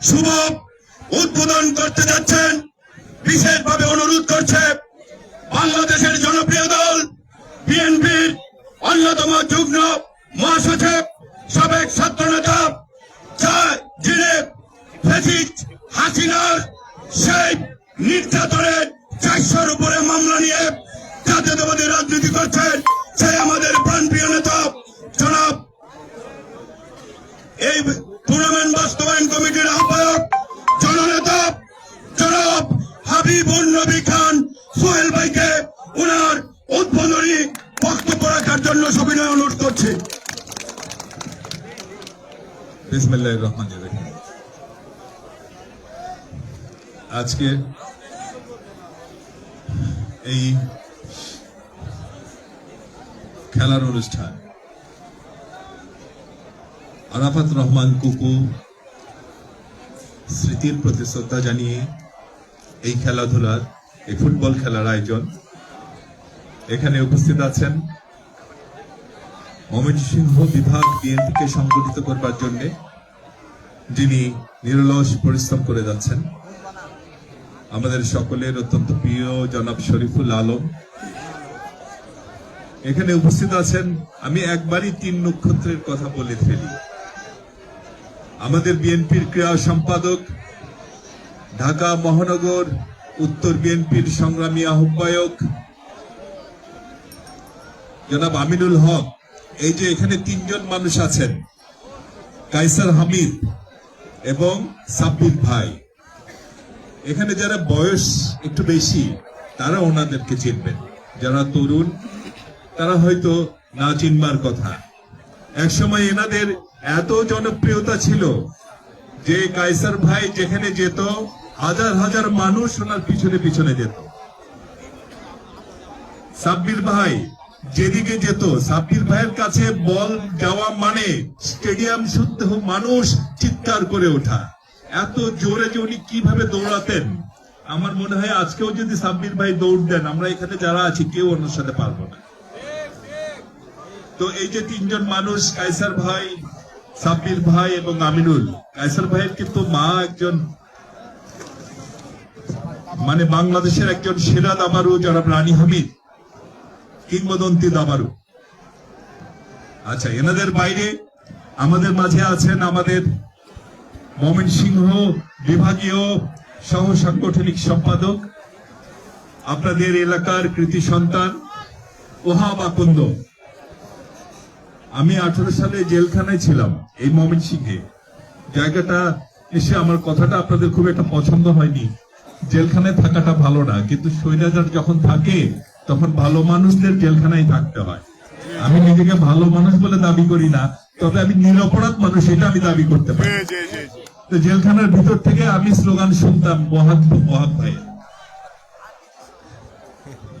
শুভ উদ্বোধন করতে যাচ্ছেন। বিশেষভাবে অনুরোধ করছে বাংলাদেশের জনপ্রিয় দল, বিএনপির অন্যতম যুগ্ম মহাসচিব, সাবেক যিনি ফেসিস্ট হাসিনার সেই নির্যাতনের চারশোর উপরে মামলা নিয়ে জাতীয়তাবাদী রাজনীতি করছেন সেই আমাদের প্রাণপ্রিয় নেতা জনাব সোহেল ভাইকে উদ্বোধনী বক্তব্য রাখার জন্য সবিনয় অনুরোধ করছি। আজকে এই খেলার অনুষ্ঠান, আরাফাত রহমান কুকু স্মৃতির প্রতি শ্রদ্ধা জানিয়ে এই খেলাধুলার, এই ফুটবল খেলার আয়োজন। এখানে উপস্থিত আছেন ময়মনসিংহ বিভাগ বিএনপিকে সংগঠিত করবার জন্য যিনি নিরলস পরিশ্রম করে যাচ্ছেন। আমাদের সকলের অত্যন্ত প্রিয় জনাব শরীফুল আলম। এখানে উপস্থিত আছেন, আমি একবারই তিন নক্ষত্রের কথা বলে ফেলি। আমাদের বিএনপির ক্রীড়া সম্পাদক ঢাকা মহানগর উত্তর বিএনপির সংগ্রামী আহ্বায়ক জনাব আমিনুল হক, এই যে এখানে তিনজন মানুষ আছেন কাইসার হামিদ এবং সাব্বির ভাই। এখানে যারা বয়স একটু বেশি, তারা ওনাদেরকে চিনবেন। যারা তরুণ, তারা হয়তো না চিনবার কথা। একসময় এনাদের এত জনপ্রিয়তা ছিল যে কাইসার ভাই যেখানে যেত হাজার হাজার মানুষ ওনার পিছনে পিছনে যেত। সাব্বির ভাই যেদিকে যেত, সাব্বির ভাইয়ের কাছে বল যাওয়া মানে স্টেডিয়াম শুদ্ধ মানুষ চিৎকার করে ওঠা। এত জোরে যে উনি কীভাবে দৌড়াতেন? আমার মনে হয় আজকেও যদি সাব্বির ভাই দৌড় দেন, আমরা এখানে যারা আছি, কেউ ওনার সাথে পারব না। তো এই যে তিনজন মানুষ কাইসার ভাই, সাব্বির ভাই এবং আমিনুল কাইসার ভাইয়ের কিন্তু মা একজন মানে বাংলাদেশের একজন সেরা দাবারু যারা রানী হামিদ, কিংবদন্তি দাবারু। আচ্ছা এনাদের বাইরে আমাদের মাঝে আছেন আমাদের ময়মনসিংহ বিভাগীয় সহ সাংগঠনিক সম্পাদক, আপনাদের এলাকার কৃতি সন্তান ওহাব আকন্দ আমি আঠারো সালে জেলখানায় ছিলাম এই ময়মনসিংহে জায়গাটা এসে আমার কথাটা আপনাদের খুব একটা পছন্দ হয়নি। জেলখানায় থাকাটা ভালো না কিন্তু স্বৈরাচার যখন থাকে তখন ভালো মানুষদের জেলখানায় থাকতে হয়। আমি নিজেকে ভালো মানুষ বলে দাবি করি না তবে আমি নিরপরাধ মানুষ এটা আমি দাবি করতে পারি। তো জেলখানার ভিতর থেকে আমি স্লোগান শুনতাম বহাদ বহাদ ভাই।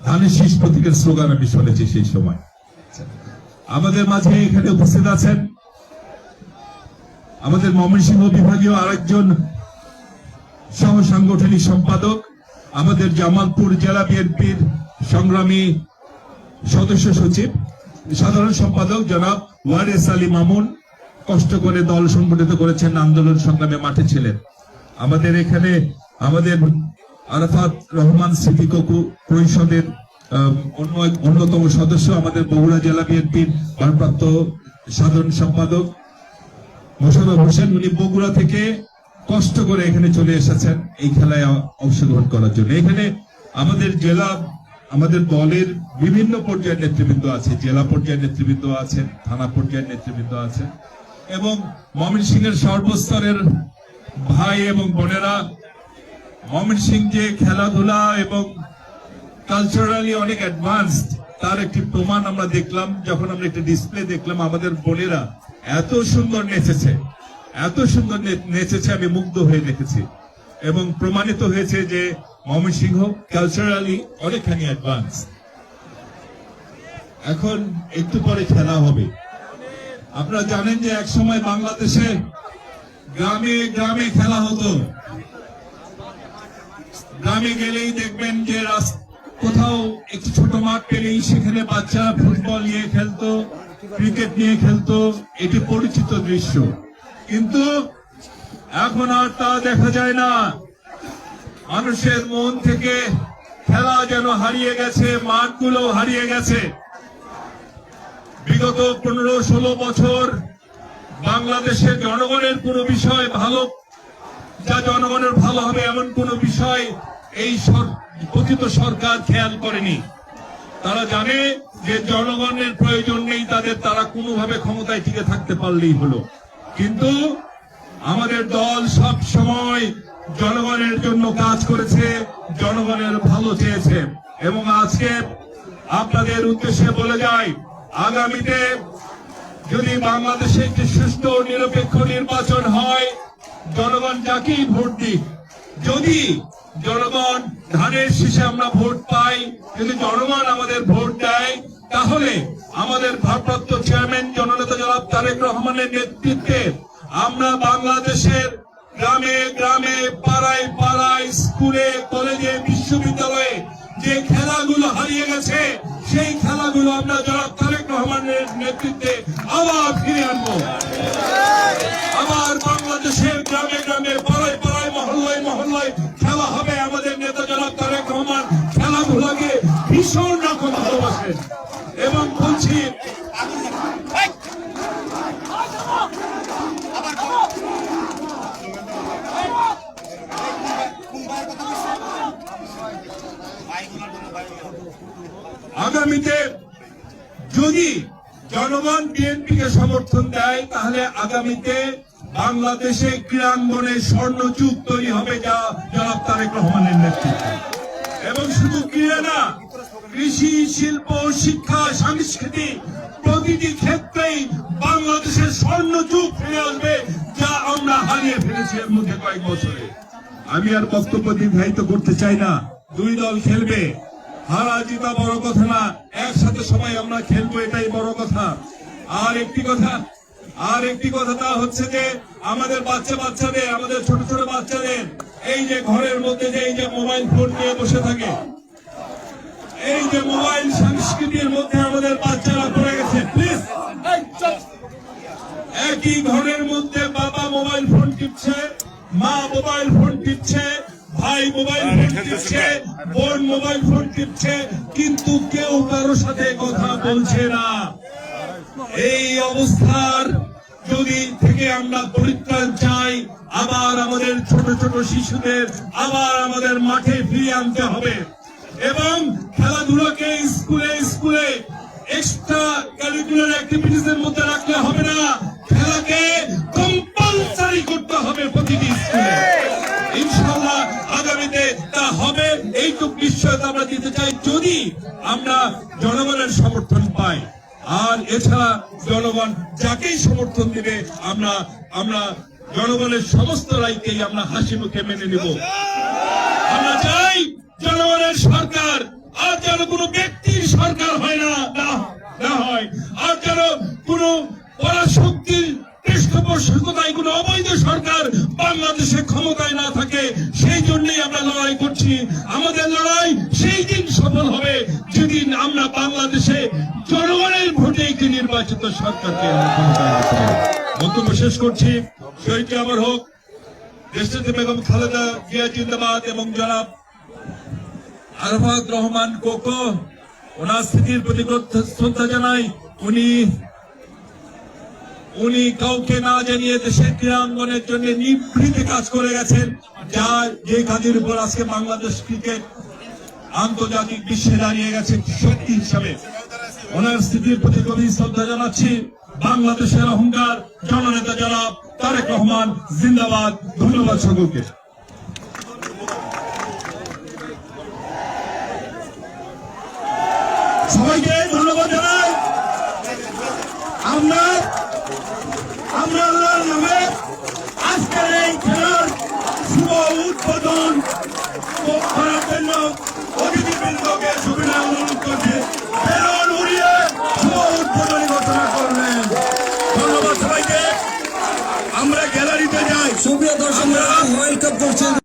ধানের শীষ প্রতীকের স্লোগান আমি শুনেছি সেই সময়। আমাদের মাঝে এখানে উপস্থিত আছেন আমাদের ময়মনসিংহ বিভাগীয় আরেকজন সহ সাংগঠনিক সম্পাদক, আমাদের জামালপুর জেলা বিএনপির সংগ্রামী সদস্য সচিব, সাধারণ সম্পাদক জনাব ওয়ারেস আলী মামুন কষ্ট করে দল সংগঠিত করেছেন, আন্দোলন সংগ্রামে মাঠে ছিলেন। আমাদের এখানে আমাদের আরাফাত রহমান স্মৃতি পরিষদের অন্যতম সদস্য আমাদের বগুড়া জেলা বিএনপির ভারপ্রাপ্ত সাধারণ সম্পাদক মোশাররফ হোসেন। উনি বগুড়া থেকে কষ্ট করে এখানে চলে এসেছেন এই খেলায় অংশগ্রহণ করার জন্য। এখানে আমাদের জেলা, আমাদের দলের বিভিন্ন পর্যায়ের নেতৃবৃন্দ আছে, জেলা পর্যায়ের নেতৃবৃন্দ আছেন, থানা পর্যায়ের নেতৃবৃন্দ আছেন এবং ময়মনসিংহের সর্বস্তরের ভাই এবং বোনেরা ময়মনসিংহ যে খেলাধুলা এবং কালচারালি অনেক অ্যাডভান্সড তার একটি প্রমাণ আমরা দেখলাম, যখন আমরা একটা ডিসপ্লে দেখলাম, আমাদের বোনেরা এত সুন্দর নেচেছে। এত সুন্দর নেচেছে, আমি মুগ্ধ হয়ে দেখেছি এবং প্রমাণিত হয়েছে যে ময়মনসিংহ কালচারালি অনেকখানি অ্যাডভান্স এখন একটু পরে খেলা হবে। আপনারা জানেন যে এক সময় বাংলাদেশে গ্রামে গ্রামে খেলা হতো। গ্রামে গেলেই দেখবেন যে কোথাও একটু ছোট মাঠ পেলেই সেখানে বাচ্চা ফুটবল নিয়ে খেলতো, ক্রিকেট নিয়ে খেলতো। এটি পরিচিত দৃশ্য। কিন্তু এখন আর তা দেখা যায় না। মানুষের মন থেকে খেলা যেন হারিয়ে গেছে, মাঠগুলো হারিয়ে গেছে। বিগত পনেরো, ষোলো বছর বাংলাদেশের জনগণের কোনো বিষয় ভালো, যা জনগণের ভালো হবে এমন কোন বিষয় এই কথিত সরকার খেয়াল করেনি। তারা জানে যে জনগণের প্রয়োজন নেই, তাদের তারা কোনোভাবে ক্ষমতায় টিকে থাকতে পারলেই হলো। কিন্তু আমাদের দল সব সময় জনগণের জন্য কাজ করেছে, জনগণের ভালো চেয়েছে। এবং আজকে আপনাদের উদ্দেশ্যে বলে যায় আগামীতে যদি বাংলাদেশে একটি সুস্থ নিরপেক্ষ নির্বাচন হয়, জনগণ যাকেই ভোট দিক, যদি জনগণ ধানের শীষে আমরা ভোট পাই, যদি জনগণ আমাদের ভোট দেয়, তাহলে আমাদের ভারপ্রাপ্ত চেয়ারম্যান জননেতা জনাব তারেক রহমানের নেতৃত্বে আমরা বাংলাদেশের গ্রামে গ্রামে পাড়ায় পাড়ায় স্কুলে কলেজে বিশ্ববিদ্যালয়ে যে খেলাগুলো হারিয়ে গেছে, সেই খেলাগুলো আমরা জনাব তারেক রহমানের নেতৃত্বে আবার ফিরে আনব। আবার বাংলাদেশের গ্রামে গ্রামে পাড়ায় পাড়ায়, মহল্লায় মহল্লায় খেলা হবে। আমাদের নেতা জনাব তারেক রহমান খেলাধুলাকে ভীষণ রকম ভালোবাসেন। আগামীতে যদি জনগণ বিএনপিকে সমর্থন দেয়, তাহলে আগামীতে বাংলাদেশে ক্রীড়াঙ্গনে স্বর্ণযুগ তৈরি হবে যা জনাব তারেক রহমানের নেতৃত্বে। এবং শুধু ক্রীড়া না কৃষি, শিল্প, শিক্ষা, সংস্কৃতি প্রতিটি ক্ষেত্রেই বাংলাদেশের স্বর্ণ যুগ ফিরে আসবে যা আমরা হারিয়ে ফেলেছি এর মধ্যে কয়েক বছরে। আমি আর বক্তব্য দীর্ঘায়িত করতে চাই না। দুই দল খেলবে। হারা জিতা বড় কথা না, একসাথে সবাই আমরা খেলব এটাই বড় কথা। আর একটি কথা, আর একটি কথা তা হচ্ছে যে আমাদের বাচ্চা বাচ্চাদের, আমাদের ছোট ছোট বাচ্চাদের, এই যে ঘরের মধ্যে যে এই যে মোবাইল ফোন নিয়ে বসে থাকে সংস্কৃতির মধ্যে আমাদের বাচ্চারা পড়ে গেছে প্লিজ একই ঘরের মধ্যে বাবা মোবাইল ফোন টিপছে মা মোবাইল ফোন টিপছে ভাই মোবাইল ফোন টিপছে বোন মোবাইল ফোন টিপছে কিন্তু কেউ কারও সাথে কথা বলছে না। এই অবস্থার যদি থেকে আমরা পরিত্রাণ চাই আবার আমাদের ছোট ছোট শিশুদের আবার আমাদের মাঠে ফিরিয়ে আনতে হবে। এবং খেলাধুলাকে স্কুলে স্কুলে এক্সট্রা কারিকুলার অ্যাক্টিভিটিস এর মধ্যে রাখলে হবে না। খেলাকে কম্পালসারি করতে হবে প্রতিটি স্কুলে। আগামীতে তা হবে। এইটুক আমরা দিতে চাই যদি আমরা জনগণের সমর্থন পাই। আর এছাড়া জনগণ যাকেই সমর্থন দিবে, আমরা আমরা জনগণের সমস্ত রায়কেই আমরা হাসি মুখে মেনে নিব। আমরা চাই জনগণের সরকার, আর যেন কোনো ব্যক্তির সরকার হয় না, না- হয়। আর যেন কোনো পরাশক্তির পৃষ্ঠপোষকতায় অবৈধ সরকার বাংলাদেশে ক্ষমতায় না থাকে, সেই জন্যই আমরা লড়াই করছি। আমাদের লড়াই সেই দিন সফল হবে যদি আমরা বাংলাদেশে জনগণের ভোটে একটি নির্বাচিত সরকারকে। বক্তব্য শেষ করছি। শহীদকে আমার হোক। দেশটিতে বেগম খালেদা জিয়া জিন্দাবাদ এবং জনাব আরফাত রহমান কোকো, ওনার স্থিতির প্রতি শ্রদ্ধা- জানাই। উনি উনি কাউকে না জানিয়ে দেশের ক্রীড়াঙ্গনের জন্য নিভৃতে কাজ করে গেছেন যা যে কাজের উপর আজকে বাংলাদেশ ক্রিকেট আন্তর্জাতিক বিশ্বে দাঁড়িয়ে গেছে শক্তি হিসাবে। ওনার স্মৃতির প্রতি গভীর শ্রদ্ধা জানাচ্ছি। বাংলাদেশের অহংকার জননেতা জনাব তারেক রহমান, জিন্দাবাদ। ধন্যবাদ সকলকে। সবাইকে ধন্যবাদ জানাই। আমরা আমরা আল্লাহর নামে আজকের এই খেলার শুভ উদ্বোধন করার জন্য অতিথিবৃন্দকে সুবিধা অনুরোধ করছে বেলুন উড়িয়ে শুভ উদ্বোধনী ঘোষণা করলেন। ধন্যবাদ সবাইকে। আমরা গ্যালারিতে যাই। সুপ্রিয় দর্শক ওয়েলকাম করছেন